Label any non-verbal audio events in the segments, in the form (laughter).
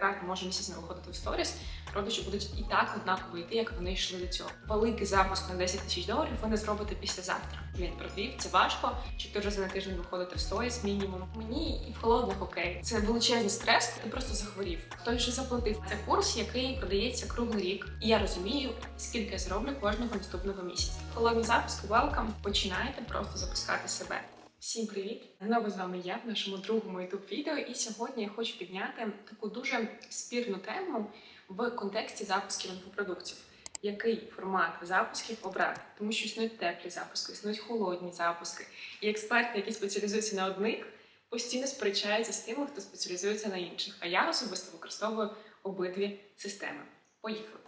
реально може місяць не виходити в сторіс, продажі будуть і так однаково йти, як вони йшли до цього. Великий запуск на 10 тисяч доларів ви не зробите післязавтра. Блін, провів, це важко. Чотири рази на тиждень виходити в сторіс мінімум. Мені і в холодних окей. Це величезний стрес, ти просто захворів. Хтось вже заплатив. Це курс, який продається круглий рік. І я розумію, скільки я зроблю кожного наступного місяця. Холодний запуск, welcome. Починайте просто запускати себе. Всім привіт! Знову з вами я в нашому другому youtube відео. І сьогодні я хочу підняти таку дуже спірну тему в контексті запусків інфопродуктів. Який формат запусків обрати? Тому що існують теплі запуски, існують холодні запуски. І експерти, які спеціалізуються на одних, постійно сперечаються з тими, хто спеціалізується на інших. А я особисто використовую обидві системи. Поїхали!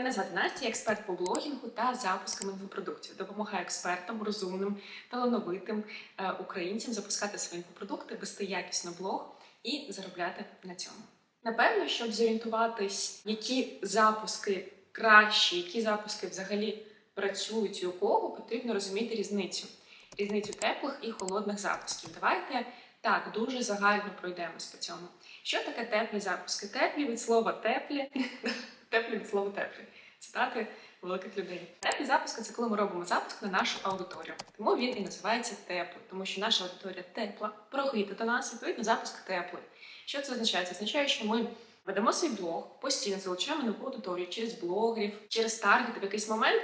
Мене звати Настя, я експерт по блогінгу та запускам інфопродуктів. Допомагаю експертам, розумним, талановитим е, українцям запускати свої інфопродукти, вести якісно блог і заробляти на цьому. Напевно, щоб зорієнтуватись, які запуски кращі, які запуски взагалі працюють і у кого, потрібно розуміти різницю. Різницю теплих і холодних запусків. Давайте так дуже загально пройдемось по цьому. Що таке теплі запуски? Теплі від слова теплі, теплі від слова теплі. Цитати великих людей. Теплі запуски це коли ми робимо запуск на нашу аудиторію. Тому він і називається теплий, тому що наша аудиторія тепла, прогріта до нас, відповідно, запуск теплий. Що це означає? Це означає, що ми ведемо свій блог, постійно залучаємо нову аудиторію через блогерів, через таргети в якийсь момент.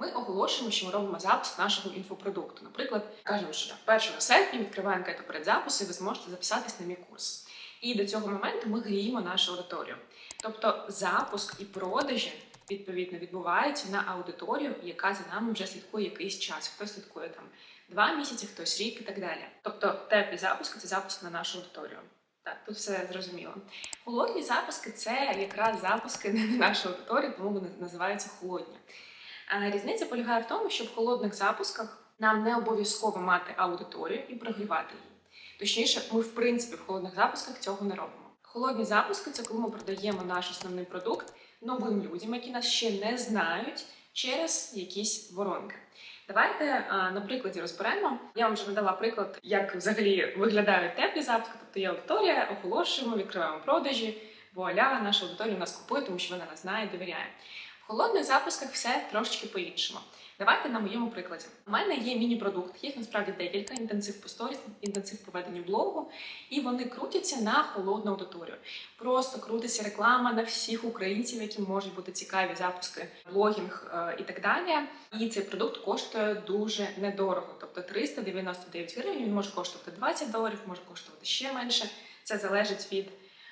Ми оголошуємо, що ми робимо запуск нашого інфопродукту. Наприклад, кажемо, що 1 серпня відкриваємо анкету перед записом, і ви зможете записатись на мій курс. І до цього моменту ми гріємо нашу аудиторію. Тобто запуск і продажі відповідно відбуваються на аудиторію, яка за нами вже слідкує якийсь час. Хтось слідкує там два місяці, хтось рік і так далі. Тобто теплі запуски це запуск на нашу аудиторію. Так, тут все зрозуміло. Холодні запуски це якраз запуски на нашу аудиторію, тому вони називаються холодні. Різниця полягає в тому, що в холодних запусках нам не обов'язково мати аудиторію і прогрівати її. Точніше, ми в принципі в холодних запусках цього не робимо. Холодні запуски це коли ми продаємо наш основний продукт новим людям, які нас ще не знають через якісь воронки. Давайте а, на прикладі розберемо. Я вам вже надала приклад, як взагалі виглядають теплі запуски. Тобто є аудиторія, оголошуємо, відкриваємо продажі. Вуаля, наша аудиторія нас купує, тому що вона нас знає, довіряє. В холодних запусках все трошечки по-іншому. Давайте на моєму прикладі. У мене є міні-продукт, їх насправді декілька, інтенсив по сторіс, інтенсив по веденню блогу, і вони крутяться на холодну аудиторію. Просто крутиться реклама на всіх українців, які можуть бути цікаві запуски, блогінг е, і так далі. І цей продукт коштує дуже недорого, тобто 399 гривень. Він може коштувати 20 доларів, може коштувати ще менше. Це залежить від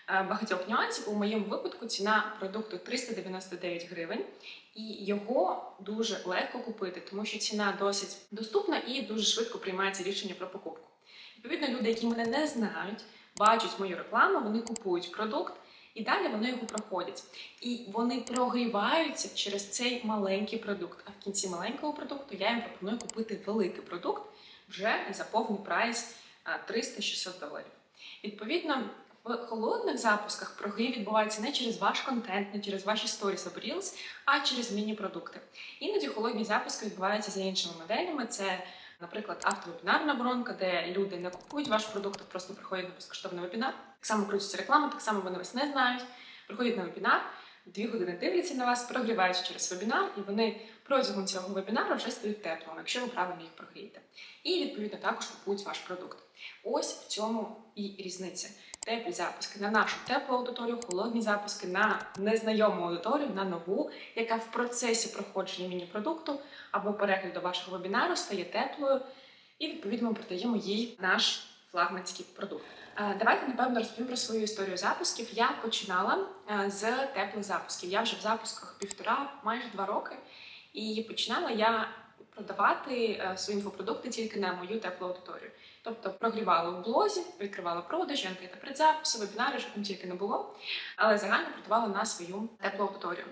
багатьох нюансів. У моєму випадку ціна продукту 399 гривень, і його дуже легко купити, тому що ціна досить доступна і дуже швидко приймається рішення про покупку. Відповідно, люди, які мене не знають, бачать мою рекламу, вони купують продукт. І далі вони його проходять. І вони прогріваються через цей маленький продукт. А в кінці маленького продукту я їм пропоную купити великий продукт вже за повний прайс 300-600 доларів. Відповідно, в холодних запусках прогрів відбувається не через ваш контент, не через ваші сторіс або Reels, а через міні-продукти. Іноді холодні запуски відбуваються за іншими моделями. Це, наприклад, автовебінарна воронка, де люди не купують ваш продукт, а просто приходять на безкоштовний вебінар. Так само крутиться реклама, так само вони вас не знають. Приходять на вебінар, дві години дивляться на вас, прогріваються через вебінар, і вони протягом цього вебінару вже стають теплими, якщо ви правильно їх прогрієте. І відповідно також купують ваш продукт. Ось в цьому і різниця. Теплі запуски на нашу теплу аудиторію, холодні запуски на незнайому аудиторію, на нову, яка в процесі проходження міні-продукту або перегляду вашого вебінару стає теплою, і відповідно продаємо їй наш флагманський продукт. Е, Давайте напевно розповім про свою історію запусків. Я починала е, з теплих запусків. Я вже в запусках півтора, майже два роки, і починала я продавати е, свої інфопродукти тільки на мою теплу аудиторію. Тобто прогрівала в блозі, відкривала продажі, анкета предзапису, вебінари, що там тільки не було, але загально продавала на свою теплу аудиторію.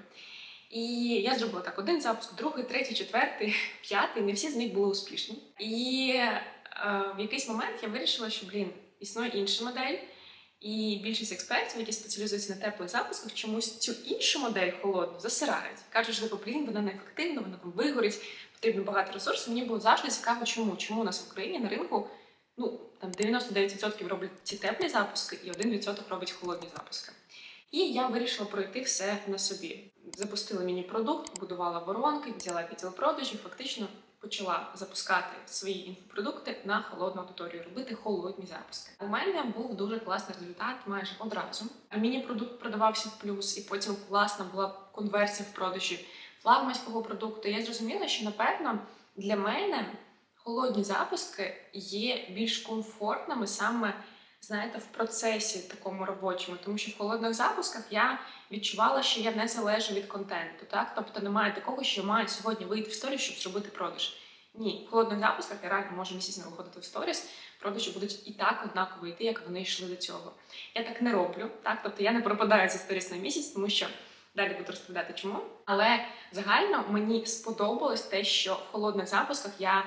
І я зробила так: один запуск, другий, третій, четвертий, (laughs) п'ятий. Не всі з них були успішні. І е, в якийсь момент я вирішила, що блін, існує інша модель. І більшість експертів, які спеціалізуються на теплих запусках, чомусь цю іншу модель холодну засирають. Кажуть, що типу, блін, вона неефективна, вона там вигорить, потрібно багато ресурсів. Мені було завжди цікаво, чому чому у нас в Україні на ринку ну там 99% роблять ці теплі запуски, і 1% робить холодні запуски. І я вирішила пройти все на собі. Запустила міні-продукт, будувала воронки, взяла відділ продажів, фактично почала запускати свої інфопродукти на холодну аудиторію, робити холодні запуски. У мене був дуже класний результат майже одразу. Міні-продукт продавався в плюс, і потім класна була конверсія в продажі флагманського продукту. Я зрозуміла, що напевно для мене холодні запуски є більш комфортними саме. Знаєте, в процесі такому робочому, тому що в холодних запусках я відчувала, що я не залежу від контенту. Так, тобто немає такого, що я маю сьогодні вийти в сторіс, щоб зробити продаж. Ні, в холодних запусках я реально можу місяць не виходити в сторіс. Продажі будуть і так однаково йти, як вони йшли до цього. Я так не роблю. Так, тобто я не пропадаю зі сторіс на місяць, тому що далі буду розповідати чому. Але загально мені сподобалось те, що в холодних запусках я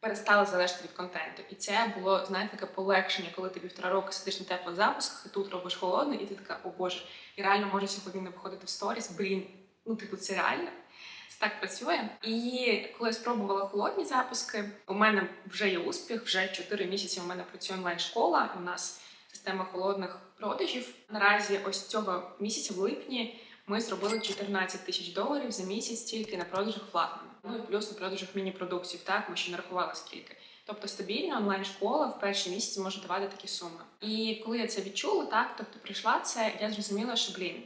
перестала залежати від контенту. І це було, знаєте, таке полегшення, коли ти півтора року сидиш на теплих запусках, і тут робиш холодний, і ти така, о боже, я реально можу сьогодні не виходити в сторіс. Блін, ну типу, це реально. Це так працює. І коли я спробувала холодні запуски, у мене вже є успіх. Вже 4 місяці у мене працює онлайн-школа. У нас система холодних продажів. Наразі, ось цього місяця, в липні, ми зробили 14 тисяч доларів за місяць тільки на продажах флагману. Ну і плюс на продажах міні-продуктів. Так, ми ще не рахували скільки. Тобто стабільна онлайн-школа в перші місяці може давати такі суми. І коли я це відчула, так тобто прийшла це, я зрозуміла, що блін.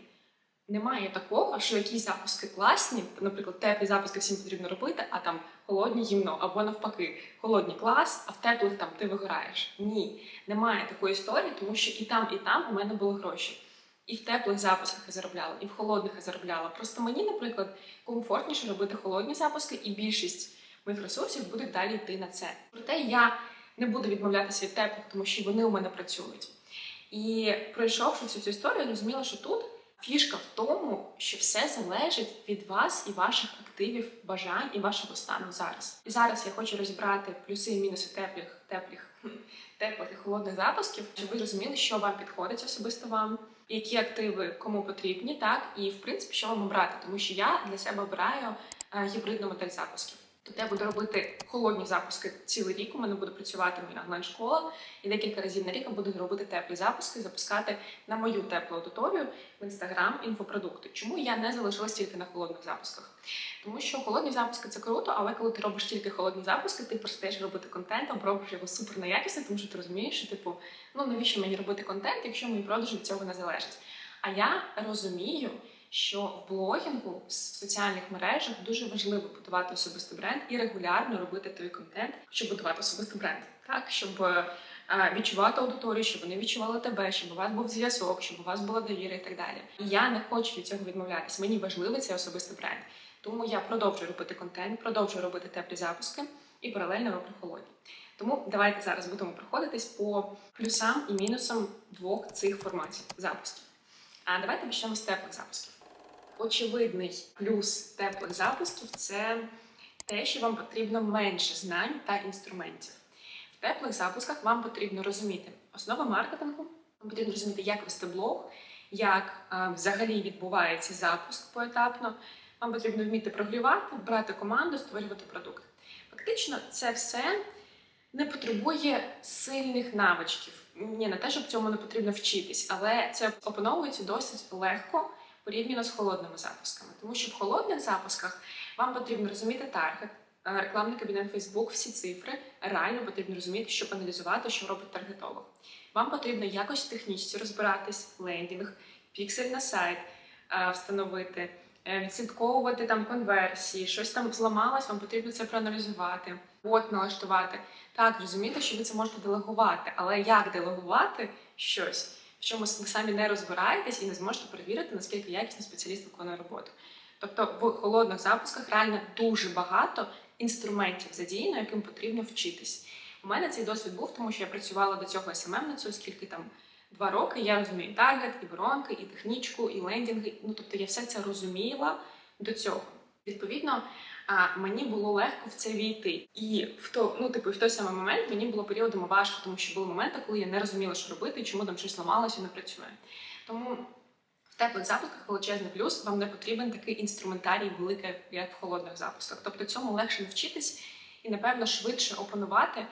Немає такого, що якісь запуски класні, наприклад, теплі запуски всім потрібно робити, а там холодні гімно, або навпаки, холодні клас, а в теплих там ти вигораєш. Ні, немає такої історії, тому що і там, і там у мене були гроші. І в теплих запусках я заробляла, і в холодних я заробляла. Просто мені, наприклад, комфортніше робити холодні запуски, і більшість моїх ресурсів будуть далі йти на це. Проте я не буду відмовлятися від теплих, тому що вони у мене працюють. І пройшовши всю цю історію, я зрозуміла, що тут фішка в тому, що все залежить від вас і ваших активів, бажань і вашого стану зараз. І зараз я хочу розібрати плюси і мінуси теплих, теплих, теплих і холодних запусків, щоб ви розуміли, що вам підходить особисто вам, які активи кому потрібні, так і в принципі, що вам обрати, тому що я для себе обираю е, гібридну модель запусків. Тобто я буду робити холодні запуски цілий рік. У мене буде працювати моя онлайн-школа, і декілька разів на рік я буду робити теплі запуски, запускати на мою теплу аудиторію в інстаграм інфопродукти. Чому я не залишилась тільки на холодних запусках? Тому що холодні запуски це круто, але коли ти робиш тільки холодні запуски, ти перестаєш робити контент, або робиш його супер неякісно, тому що ти розумієш, що типу, ну навіщо мені робити контент, якщо мої продажі від цього не залежать. А я розумію що в блогінгу в соціальних мережах дуже важливо будувати особистий бренд і регулярно робити той контент, щоб будувати особистий бренд, так щоб е, відчувати аудиторію, щоб вони відчували тебе, щоб у вас був зв'язок, щоб у вас була довіра і так далі. І я не хочу від цього відмовлятися. Мені важливий цей особистий бренд. Тому я продовжую робити контент, продовжую робити теплі запуски і паралельно роблю холодні. Тому давайте зараз будемо проходитись по плюсам і мінусам двох цих форматів запусків. А давайте почнемо з теплих запусків очевидний плюс теплих запусків це те, що вам потрібно менше знань та інструментів. В теплих запусках вам потрібно розуміти основи маркетингу, вам потрібно розуміти, як вести блог, як е, взагалі відбувається запуск поетапно. Вам потрібно вміти прогрівати, брати команду, створювати продукт. Фактично, це все не потребує сильних навичків. Ні, не те, щоб цьому не потрібно вчитись, але це опановується досить легко порівняно з холодними запусками. Тому що в холодних запусках вам потрібно розуміти таргет, е, рекламний кабінет Facebook, всі цифри. Реально потрібно розуміти, щоб аналізувати, що робить таргетолог. Вам потрібно якось в технічці розбиратись, лендінг, піксель на сайт е, встановити, е, відслідковувати там конверсії, щось там зламалось, вам потрібно це проаналізувати, бот налаштувати. Так, розумієте, що ви це можете делегувати, але як делегувати щось? В чому ви самі не розбираєтесь і не зможете перевірити, наскільки якісно спеціаліст виконує роботу. Тобто в холодних запусках реально дуже багато інструментів задіяно, яким потрібно вчитись. У мене цей досвід був, тому що я працювала до цього СММ-ницею, скільки там два роки. Я розумію таргет, і воронки, і технічку, і лендінги. Ну тобто я все це розуміла до цього. Відповідно, мені було легко в це війти. І в то, ну типу, в той самий момент мені було періодами важко, тому що були моменти, коли я не розуміла, що робити, чому там щось ламалося не працює. Тому в теплих запусках величезний плюс, вам не потрібен такий інструментарій великий, як в холодних запусках. Тобто цьому легше навчитись і, напевно, швидше опанувати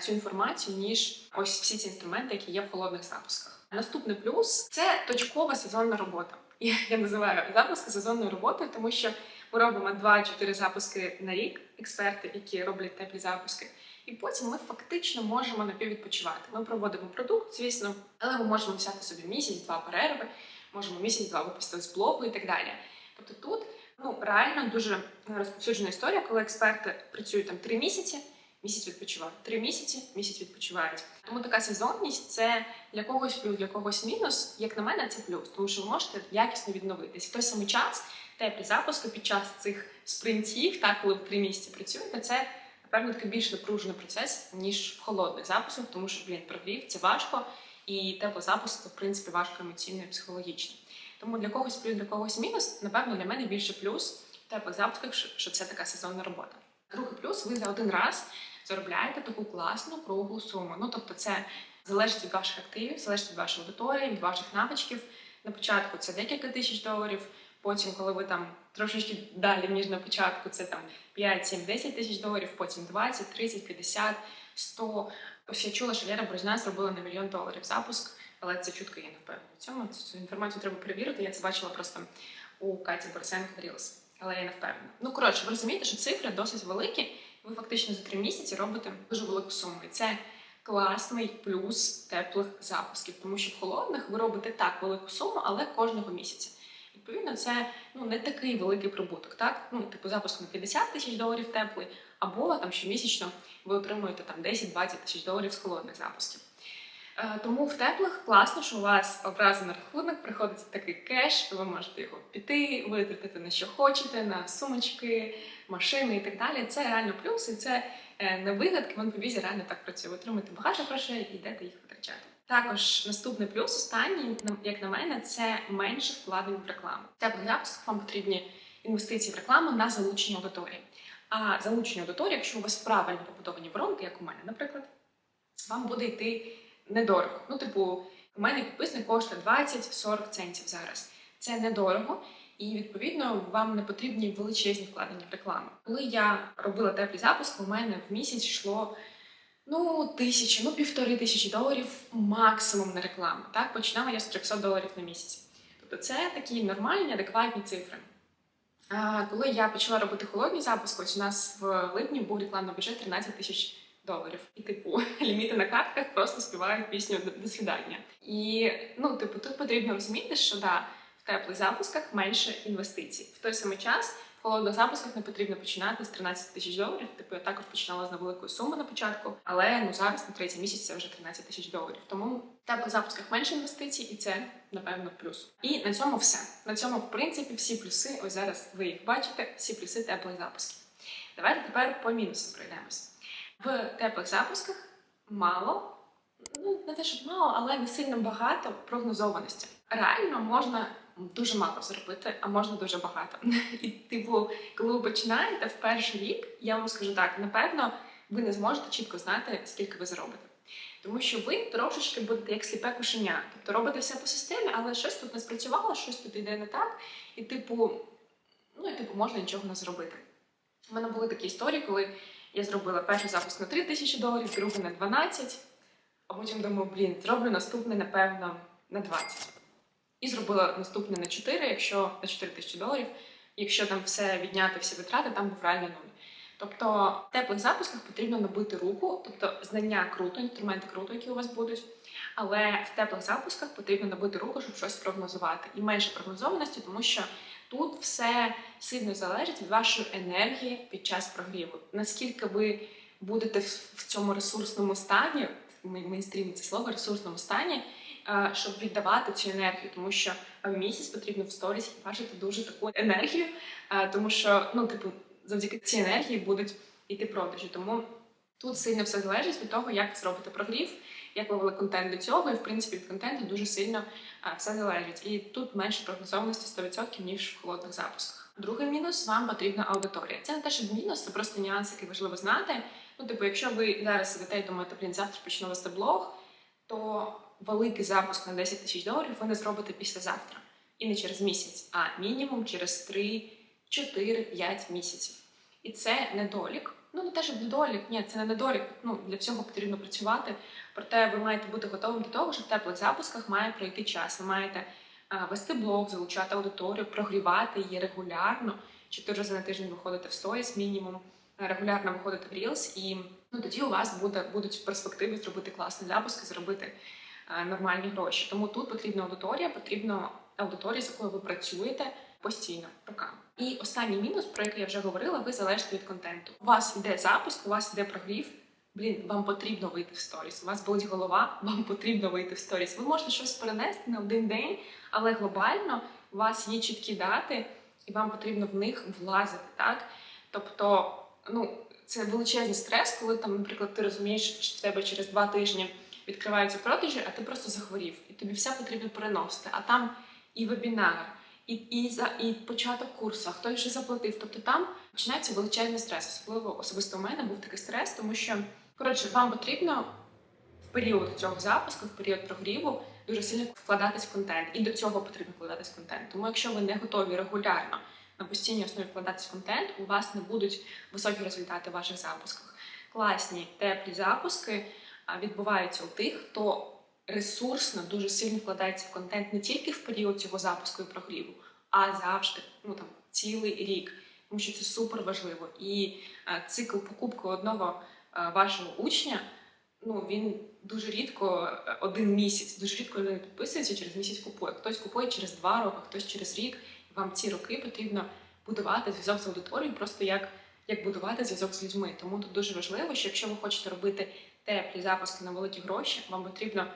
цю інформацію, ніж ось всі ці інструменти, які є в холодних запусках. Наступний плюс це точкова сезонна робота. Я, називаю запуски сезонною роботою, тому що ми робимо 2-4 запуски на рік, експерти, які роблять теплі запуски. І потім ми фактично можемо напіввідпочивати. Ми проводимо продукт, звісно, але ми можемо взяти собі місяць-два перерви, можемо місяць-два випустити з блогу і так далі. Тобто тут ну реально дуже розповсюджена історія, коли експерти працюють там три місяці, місяць відпочивають, три місяці, місяць відпочивають. Тому така сезонність це для когось плюс, для когось мінус. Як на мене, це плюс, тому що ви можете якісно відновитись. В той самий час теплі запуски під час цих спринтів, так коли ви три місяці працюєте, це напевно такий більш напружений процес ніж в холодних запусках, тому що блін, прогрів це важко, і теплозапуск це в принципі важко емоційно і психологічно. Тому для когось плюс, для когось мінус, напевно, для мене більше плюс в теплих запусках, що це така сезонна робота. Другий плюс, ви за один раз заробляєте таку класну круглу суму. Ну тобто, це залежить від ваших активів, залежить від вашої аудиторії, від ваших навичків. На початку це декілька тисяч доларів. Потім, коли ви там трошечки далі, ніж на початку, це там 5, 7, 10 тисяч доларів, потім 20, 30, 50, 100. Ось я чула, що Лера Борозна зробила на мільйон доларів запуск, але це чутка, не впевнена в цьому. Цю інформацію треба перевірити. Я це бачила просто у Каті Борисенко Reels, але я не впевнена. Ну коротше, ви розумієте, що цифри досить великі. Ви фактично за три місяці робите дуже велику суму. І це класний плюс теплих запусків, тому що в холодних ви робите так велику суму, але кожного місяця. Відповідно, це ну не такий великий прибуток, так? Ну, типу, запуск на 50 тисяч доларів теплий, або там щомісячно ви отримуєте там 10-20 тисяч доларів з холодних запусків. Е, Тому в теплих класно, що у вас одразу на рахунок приходить такий кеш, ви можете його піти, витратити на що хочете, на сумочки, машини і так далі. Це реально плюс, і це е, не вигадки, в інфобізі реально так працює. Ви отримуєте багато грошей і йдете їх витрачати. Також наступний плюс, останній, як на мене, це менше вкладень в рекламу. Теплих запусках вам потрібні інвестиції в рекламу на залучення аудиторії. А залучення аудиторії, якщо у вас правильно побудовані воронки, як у мене, наприклад, вам буде йти недорого. Ну, типу, у мене підписник коштує 20-40 центів зараз. Це недорого, і відповідно вам не потрібні величезні вкладення в рекламу. Коли я робила теплі запуски, у мене в місяць йшло ну тисячі, ну півтори тисячі доларів максимум на рекламу. Так починала я з 300 доларів на місяць. Тобто це такі нормальні, адекватні цифри. А, коли я почала робити холодні запуски, ось у нас в липні був рекламний бюджет 13 тисяч доларів. І, типу, (laughs) ліміти на картках просто співають пісню «До- свідання. І ну, типу, тут потрібно розуміти, що да, в теплих запусках менше інвестицій. В той самий час холодних запусках не потрібно починати з 13 тисяч доларів. Типу, я також починала з невеликої суми на початку, але ну зараз на третій місяць це вже 13 тисяч доларів. Тому в теплих запусках менше інвестицій, і це напевно плюс. І на цьому все. На цьому, в принципі, всі плюси. Ось зараз ви їх бачите, всі плюси теплих запусків. Давайте тепер по мінусам пройдемось. В теплих запусках мало, ну не те, щоб мало, але не сильно багато прогнозованості. Реально можна дуже мало зробити, а можна дуже багато. (laughs) І типу, коли ви починаєте в перший рік, я вам скажу так: напевно, ви не зможете чітко знати, скільки ви заробите. Тому що ви трошечки будете як сліпе кошеня. Тобто робите все по системі, але щось тут не спрацювало, щось тут йде не так, і типу, ну і типу, можна нічого не зробити. У мене були такі історії, коли я зробила перший запуск на 3 тисячі доларів, другий на 12, а потім думаю, блін, зроблю наступний, напевно, на 20. І зробила наступний на 4, якщо на 4 тисячі доларів. Якщо там все відняти, всі витрати, там був реально нуль. Тобто в теплих запусках потрібно набити руку, тобто знання круто, інструменти круто, які у вас будуть. Але в теплих запусках потрібно набити руку, щоб щось прогнозувати. І менше прогнозованості, тому що тут все сильно залежить від вашої енергії під час прогріву. Наскільки ви будете в цьому ресурсному стані, мейнстрімі це слово ресурсному стані, щоб віддавати цю енергію, тому що в місяць потрібно в сторіс бачити дуже таку енергію, е, тому що ну, типу, завдяки цій енергії будуть йти продажі. Тому тут сильно все залежить від того, як ви зробите прогрів, як ви вели контент до цього, і в принципі від контенту дуже сильно е, все залежить. І тут менше прогнозованості 100%, ніж в холодних запусках. Другий мінус вам потрібна аудиторія. Це не те, що мінус, це просто нюанс, який важливо знати. Ну, типу, якщо ви зараз сидите і думаєте, блін, завтра почну вести блог, то великий запуск на 10 тисяч доларів ви не зробите післязавтра. І не через місяць, а мінімум через 3, 4, 5 місяців. І це недолік, Ну не те, щоб недолік, ні, це не недолік. Ну для цього потрібно працювати. Проте ви маєте бути готовим до того, що в теплих запусках має пройти час. Ви маєте е, вести блог, залучати аудиторію, прогрівати її регулярно, чотири рази на тиждень виходити в сторіс мінімум, регулярно виходити в Reels, і ну тоді у вас буде будуть перспективи зробити класний запуск, і зробити нормальні гроші. Тому тут потрібна аудиторія, потрібна аудиторія, з якою ви працюєте постійно роками. І останній мінус, про який я вже говорила, ви залежите від контенту. У вас йде запуск, у вас йде прогрів. Блін, вам потрібно вийти в сторіс. У вас болить голова, (laughs) вам потрібно вийти в сторіс. Ви можете щось перенести на один день, але глобально у вас є чіткі дати, і вам потрібно в них влазити. Так? Тобто, ну це величезний стрес, коли там, наприклад, ти розумієш, що в тебе через два тижні відкриваються продажі, а ти просто захворів, і тобі все потрібно переносити. А там і вебінар, і, і, за, і початок курсу, а хтось вже заплатив. Тобто там починається величезний стрес. Особливо особисто у мене був такий стрес, тому що коротше, вам потрібно в період цього запуску, в період прогріву, дуже сильно вкладатись в контент. І до цього потрібно вкладатись в контент. Тому якщо ви не готові регулярно на постійній основі вкладатись в контент, у вас не будуть високі результати в ваших запусках. Класні теплі запуски відбуваються у тих, хто ресурсно дуже сильно вкладається в контент не тільки в період цього запуску і прогріву, а завжди, ну там цілий рік. Тому що це супер важливо. І е, цикл покупки одного е, вашого учня, ну він дуже рідко е, один місяць, дуже рідко людина підписується, через місяць купує. Хтось купує через два роки, хтось через рік. Вам ці роки потрібно будувати зв'язок з аудиторією, просто як, як будувати зв'язок з людьми. Тому тут дуже важливо, що якщо ви хочете робити теплі запуски на великі гроші, вам потрібно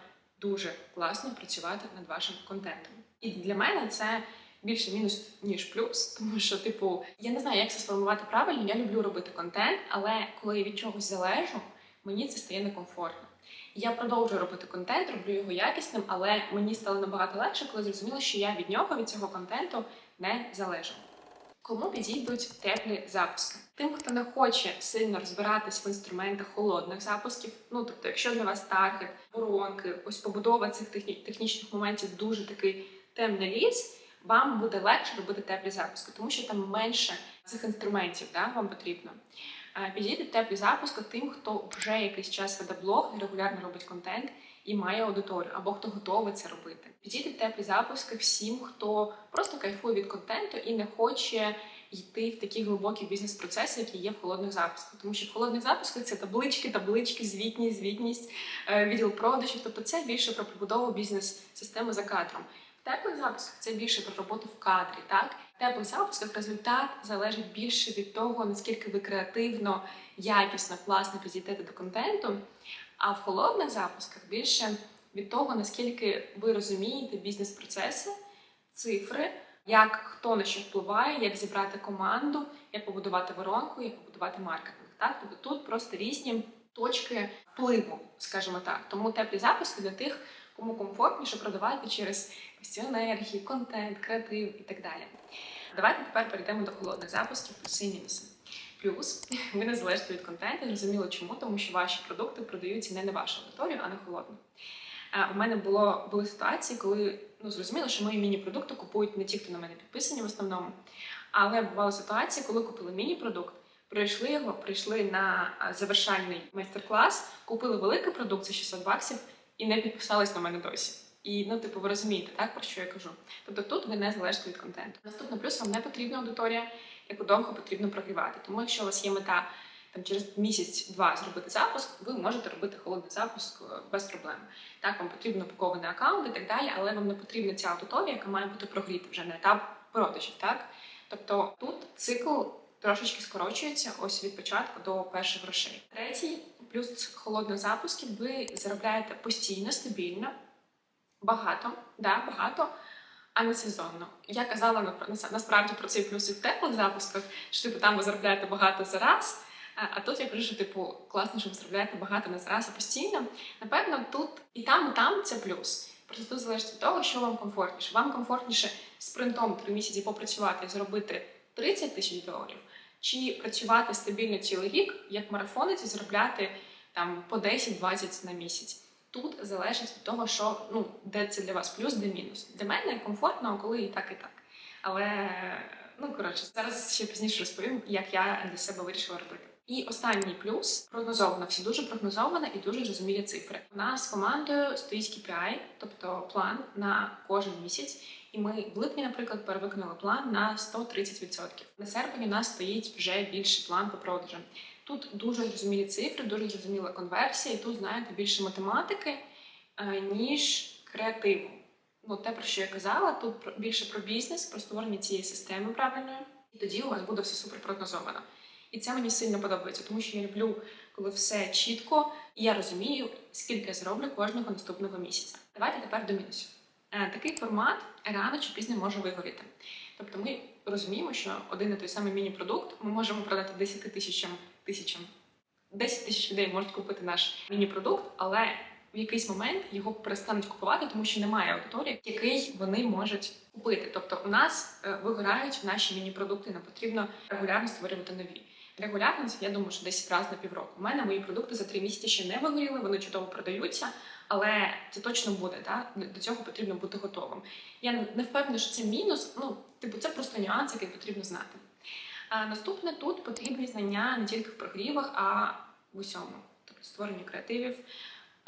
дуже класно працювати над вашим контентом. І для мене це більше мінус ніж плюс, (laughs) тому що, типу, я не знаю, як це сформувати правильно. Я люблю робити контент, але коли я від чогось залежу, мені це стає некомфортно. Я продовжую робити контент, роблю його якісним, але мені стало набагато легше, коли зрозуміла, що я від нього, від цього контенту не залежу. Кому підійдуть теплі запуски? Тим, хто не хоче сильно розбиратись в інструментах холодних запусків. Ну тобто, якщо для вас таргет, воронки, ось побудова цих техні- технічних моментів дуже такий темний ліс, вам буде легше робити теплі запуски, тому що там менше цих інструментів да, вам потрібно. Е, Підійдуть теплі запуски тим, хто вже якийсь час веде блог і регулярно робить контент і має аудиторію, або хто готовий це робити. Підійдуть теплі запуски всім, хто просто кайфує від контенту і не хоче йти в такі глибокі бізнес-процеси, які є в холодних запусках. Тому що в холодних запусках це таблички, таблички, звітність, звітність, е, відділ продажів. Тобто це більше про побудову бізнес-системи за кадром. В теплих запусках це більше про роботу в кадрі. Так в теплих запусках результат залежить більше від того, наскільки ви креативно, якісно, класно підійдете до контенту. А в холодних запусках більше від того, наскільки ви розумієте бізнес-процеси, цифри, як хто на що впливає, як зібрати команду, як побудувати воронку, як побудувати маркетинг. Так, тобто тут просто різні точки впливу, скажімо так. Тому теплі запуски для тих, кому комфортніше продавати через ось енергію, контент, креатив і так далі. Давайте тепер перейдемо до холодних запусків плюси і мінуси. Плюс (laughs) ви не залежите від контенту, зрозуміло чому, тому що ваші продукти продаються не на вашу аудиторію, а на холодну. У мене було були ситуації, коли ну зрозуміло, що мої міні-продукти купують не ті, хто на мене підписані в основному. Але бували ситуації, коли купили міні-продукт, прийшли його, прийшли на завершальний майстер-клас, купили великий продукт за 600 баксів і не підписались на мене досі. І ну, типу, ви розумієте, так про що я кажу. Тобто тут ви не залежите від контенту. Наступний плюс вам не потрібна аудиторія, яку довго потрібно прогрівати. Тому якщо у вас є мета там через місяць-два зробити запуск, ви можете робити холодний запуск е, без проблем. Так, вам потрібен упакований аккаунт і так далі, але вам не потрібна ця аудиторія, яка має бути прогріта вже на етап продажів. Так? Тобто тут цикл трошечки скорочується ось від початку до перших грошей. Третій плюс холодних запусків ви заробляєте постійно, стабільно, багато, да, багато, а не сезонно. Я казала на- на- насправді про цей плюс і в теплих запусках, що типу там ви заробляєте багато за раз. А тут я кажу, що типу класно, що ви заробляєте багато не зараз, а постійно. Напевно, тут і там, і там це плюс. Просто тут залежить від того, що вам комфортніше. Вам комфортніше спринтом три місяці попрацювати і заробити 30 тисяч доларів, чи працювати стабільно цілий рік, як марафонець, і заробляти там по 10-20 на місяць. Тут залежить від того, що ну де це для вас плюс, де мінус. Для мене комфортно, коли і так, і так. Але ну коротше, зараз ще пізніше розповім, як я для себе вирішила робити. І останній плюс прогнозовано, всі дуже прогнозовано і дуже зрозумілі цифри. У нас з командою стоїть KPI, тобто план на кожен місяць. І ми в липні, наприклад, перевиконали план на 130%. На серпні у нас стоїть вже більший план по продажам. Тут дуже зрозумілі цифри, дуже зрозуміла конверсія, і тут знаєте більше математики, е, ніж креативу. Ну, те, про що я казала, тут більше про бізнес, про створення цієї системи правильної, і тоді у вас буде все супер прогнозовано. І це мені сильно подобається, тому що я люблю, коли все чітко, і я розумію, скільки я зароблю кожного наступного місяця. Давайте тепер до мінусів. Е, Такий формат рано чи пізно може вигоріти. Тобто ми розуміємо, що один і той самий міні-продукт ми можемо продати 10 тисячам тисячам. 10 тисяч людей можуть купити наш міні-продукт, але в якийсь момент його перестануть купувати, тому що немає аудиторії, який вони можуть купити. Тобто, у нас е, вигорають наші міні-продукти, нам потрібно регулярно створювати нові. Регулярність, я думаю, що десь раз на півроку. У мене мої продукти за три місяці ще не вигоріли, вони чудово продаються, але це точно буде. Так? До цього потрібно бути готовим. Я не впевнена, що це мінус. Ну, типу, це просто нюанс, який потрібно знати. А наступне тут потрібні знання не тільки в прогрівах, а в усьому. Тобто створення креативів,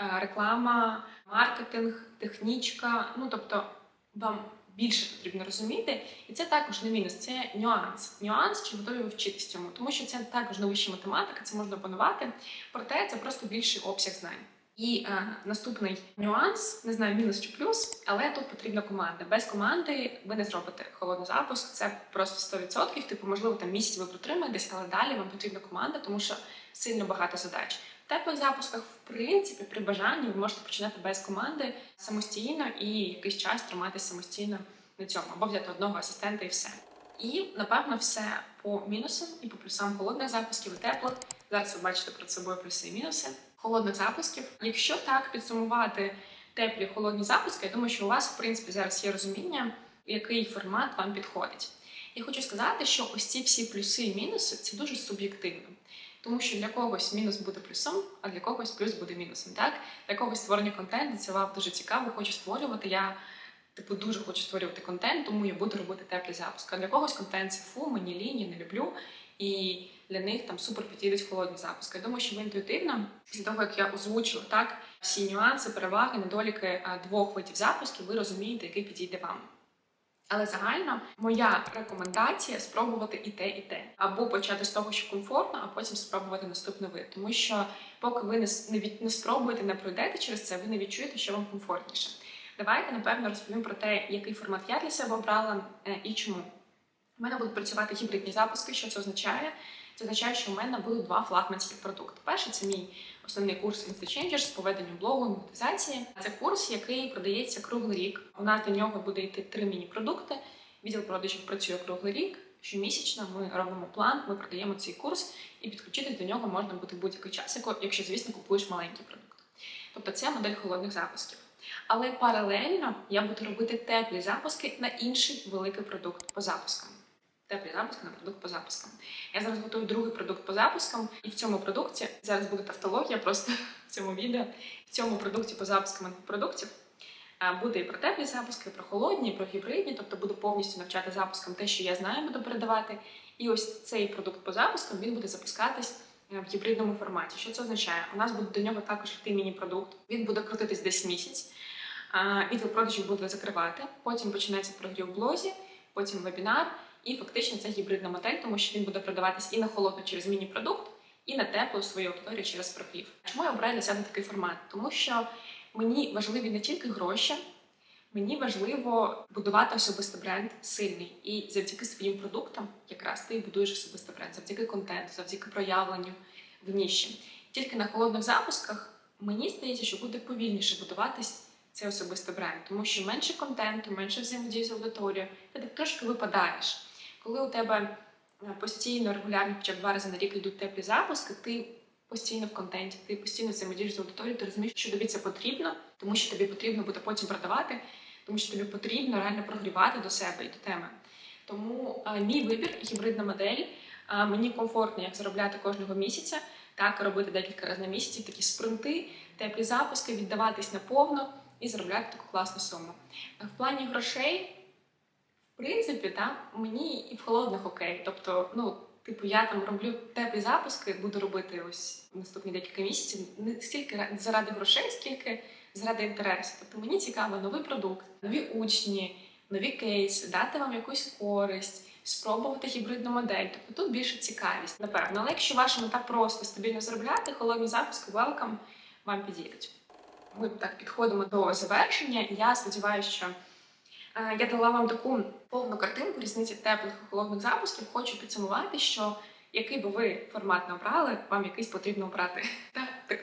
е, реклама, маркетинг, технічка. Ну тобто вам більше потрібно розуміти, і це також не мінус, це нюанс. Нюанс, чи готові ви вчитись цьому, тому що це також не вища математика, це можна опанувати, проте це просто більший обсяг знань. І е, наступний нюанс, не знаю, мінус чи плюс, але тут потрібна команда. Без команди ви не зробите холодний запуск. Це просто 100%. Типу, можливо, там місяць ви протримаєтесь, але далі вам потрібна команда, тому що сильно багато задач. Теплих запусках, в принципі, при бажанні ви можете починати без команди самостійно і якийсь час триматися самостійно на цьому, або взяти одного асистента і все. І напевно все по мінусам і по плюсам холодних запусків і теплих. Зараз ви бачите перед собою плюси і мінуси холодних запусків. Якщо так підсумувати теплі холодні запуски, я думаю, що у вас в принципі зараз є розуміння, який формат вам підходить. Я хочу сказати, що ось ці всі плюси і мінуси це дуже суб'єктивно. Тому що для когось мінус буде плюсом, а для когось плюс буде мінусом. Так для когось створення контенту це вам дуже цікаво, хочу створювати. Я типу дуже хочу створювати контент, тому я буду робити теплі запуски. А для когось контент це фу, мені лінії, не люблю. І для них там супер підійдуть холодні запуски. Я думаю, що ви інтуїтивно, після того як я озвучила так всі нюанси, переваги, недоліки е, двох видів запусків, ви розумієте, який підійде вам. Але загально моя рекомендація спробувати і те, і те, або почати з того, що комфортно, а потім спробувати наступний вид. Тому що поки ви не, від, не спробуєте, не пройдете через це, ви не відчуєте, що вам комфортніше. Давайте напевно розповім про те, який формат я для себе обрала е, і чому. У мене будуть працювати гібридні запуски. Що це означає? Це означає, що у мене будуть два флагманських продукти. Перший це мій основний курс InstaChanger з поведенням блогу, монетизації. Це курс, який продається круглий рік. У нас до нього буде йти три міні-продукти. Відділ продажів працює круглий рік. Щомісячно ми робимо план, ми продаємо цей курс, і підключитись до нього можна буде будь-який час, якщо, звісно, купуєш маленький продукт. Тобто це модель холодних запусків. Але паралельно я буду робити теплі запуски на інший великий продукт по запускам. Теплі запуски на продукт по запускам. Я зараз готую другий продукт по запускам, і в цьому продукті зараз буде тавтологія просто (laughs) в цьому відео. В цьому продукті по запускам продуктів буде і про теплі запуски, і про холодні, і про гібридні, тобто буду повністю навчати запускам те, що я знаю, буду передавати. І ось цей продукт по запускам він буде запускатись е, в гібридному форматі. Що це означає? У нас буде до нього також йти міні-продукт. Він буде крутитись десь місяць. Відділ продажів буде закривати. Потім починається прогрів в блозі, потім вебінар. І фактично це гібридна модель, тому що він буде продаватись і на холодно через міні-продукт, і на теплу свою аудиторію через прогрів. Чому я обираю для такий формат? Тому що мені важливі не тільки гроші, мені важливо будувати особистий бренд сильний. І завдяки своїм продуктам, якраз ти будуєш особистий бренд, завдяки контенту, завдяки проявленню в ніші. Тільки на холодних запусках мені здається, що буде повільніше будуватись цей особистий бренд, тому що менше контенту, менше взаємодії з аудиторією, ти так трошки випадаєш. Коли у тебе е, постійно, регулярно, хоча б два рази на рік йдуть теплі запуски, ти постійно в контенті, ти постійно взаємодієш з аудиторією, ти розумієш, що тобі це потрібно, тому що тобі потрібно буде потім продавати, тому що тобі потрібно реально прогрівати до себе і до теми. Тому а, мій вибір гібридна модель. А, мені комфортно як заробляти кожного місяця, так робити декілька разів на місяці, такі спринти, теплі запуски, віддаватись наповно і заробляти таку класну суму. В плані грошей, принципі, та, мені і в холодних окей. Тобто, ну, Типу, я там роблю теплі запуски, буду робити ось наступні декілька місяців. Не стільки заради грошей, скільки заради інтересу. Тобто мені цікаво новий продукт, нові учні, нові кейси, дати вам якусь користь, спробувати гібридну модель. Тобто тут більше цікавість, напевно. Але якщо ваша мета просто стабільно заробляти, холодні запуски welcome вам підійдуть. Ми так підходимо до завершення. і Я сподіваюся, що я дала вам таку повну картинку різниці теплих і холодних запусків. Хочу підсумувати, що який би ви формат не обрали, вам якийсь потрібно обрати. (laughs) Так, так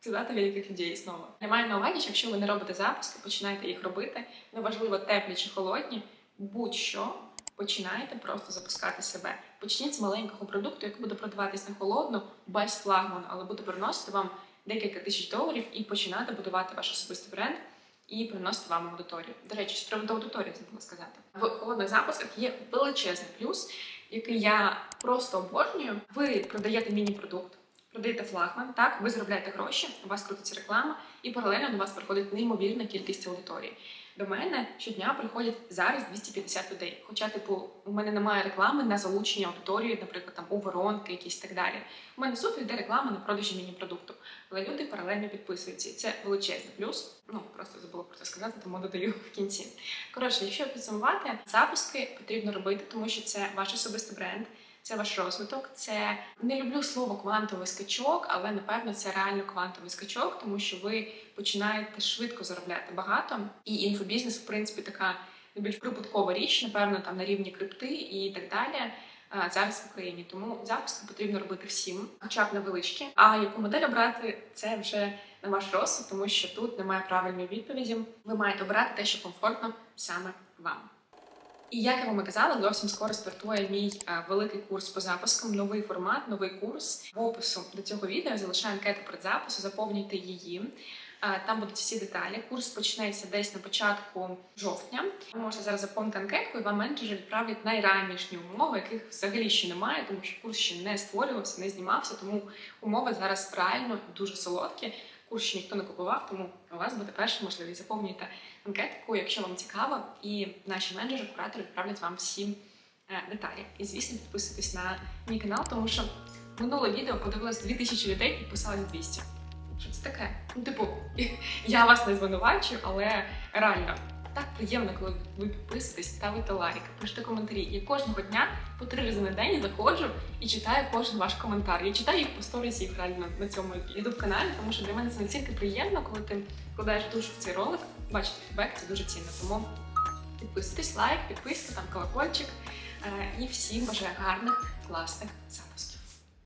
цитата великих людей знову. Я маю на увазі, що якщо ви не робите запуски, починайте їх робити. Неважливо теплі чи холодні, будь-що починайте просто запускати себе. Почніть з маленького продукту, який буде продаватись на холодну, без флагману, але буде приносити вам декілька тисяч доларів і починати будувати ваш особистий бренд і приносити вам аудиторію. До речі, з приводу аудиторії забула сказати. В холодних запусках є величезний плюс, який я просто обожнюю. Ви продаєте міні-продукт, продаєте флагман, так ви заробляєте гроші, у вас крутиться реклама, і паралельно до вас приходить неймовірна кількість аудиторії. До мене щодня приходять зараз 250 людей. Хоча, типу, у мене немає реклами на залучення аудиторії, наприклад, там у воронки, якісь так далі. У мене суто йде реклама на продажі міні-продукту, але люди паралельно підписуються. І це величезний плюс. Ну просто забула про це сказати, тому додаю в кінці. Коротше, якщо підсумувати, запуски потрібно робити, тому що це ваш особистий бренд. Це ваш розвиток. Це не люблю слово квантовий скачок, але напевно це реально квантовий скачок, тому що ви починаєте швидко заробляти багато. І інфобізнес, в принципі, така найбільш прибуткова річ, напевно, там на рівні крипти і так далі. Зараз в Україні тому запуски потрібно робити всім, хоча б невеличкі. А яку модель обрати, це вже на ваш розсуд, тому що тут немає правильної відповіді. Ви маєте обрати те, що комфортно саме вам. І як я вам казала, зовсім скоро стартує мій е, великий курс по запускам, новий формат, новий курс. В опису до цього відео я залишаю анкету предзапису, заповнюйте її. Е, Там будуть всі деталі. Курс почнеться десь на початку жовтня. Ви можете зараз заповнити анкетку, і вам менеджери відправлять найранішні умови, яких взагалі ще немає, тому що курс ще не створювався, не знімався. Тому умови зараз реально дуже солодкі. Курс ще ніхто не купував, тому у вас буде перша можливість. Заповнюйте анкетку, якщо вам цікаво, і наші менеджери, куратори відправлять вам всі е, деталі. І звісно, підписуйтесь на мій канал, тому що минуле відео подивилось 2000 людей і писали 200. Що це таке? Ну, типу, (laughs) я вас не звинувачую, але реально так приємно, коли ви підписуєтесь, ставите лайк, пишете коментарі. Я кожного дня по три рази на день заходжу і читаю кожен ваш коментар. Я читаю їх по сторісі реально на цьому youtube каналі, тому що для мене це настільки приємно, коли ти вкладаєш душу в цей ролик. Бачите, фідбек це дуже цінно. Тому підписуйтесь, лайк, підписка, там колокольчик. Е, І всім бажаю гарних, класних запусків.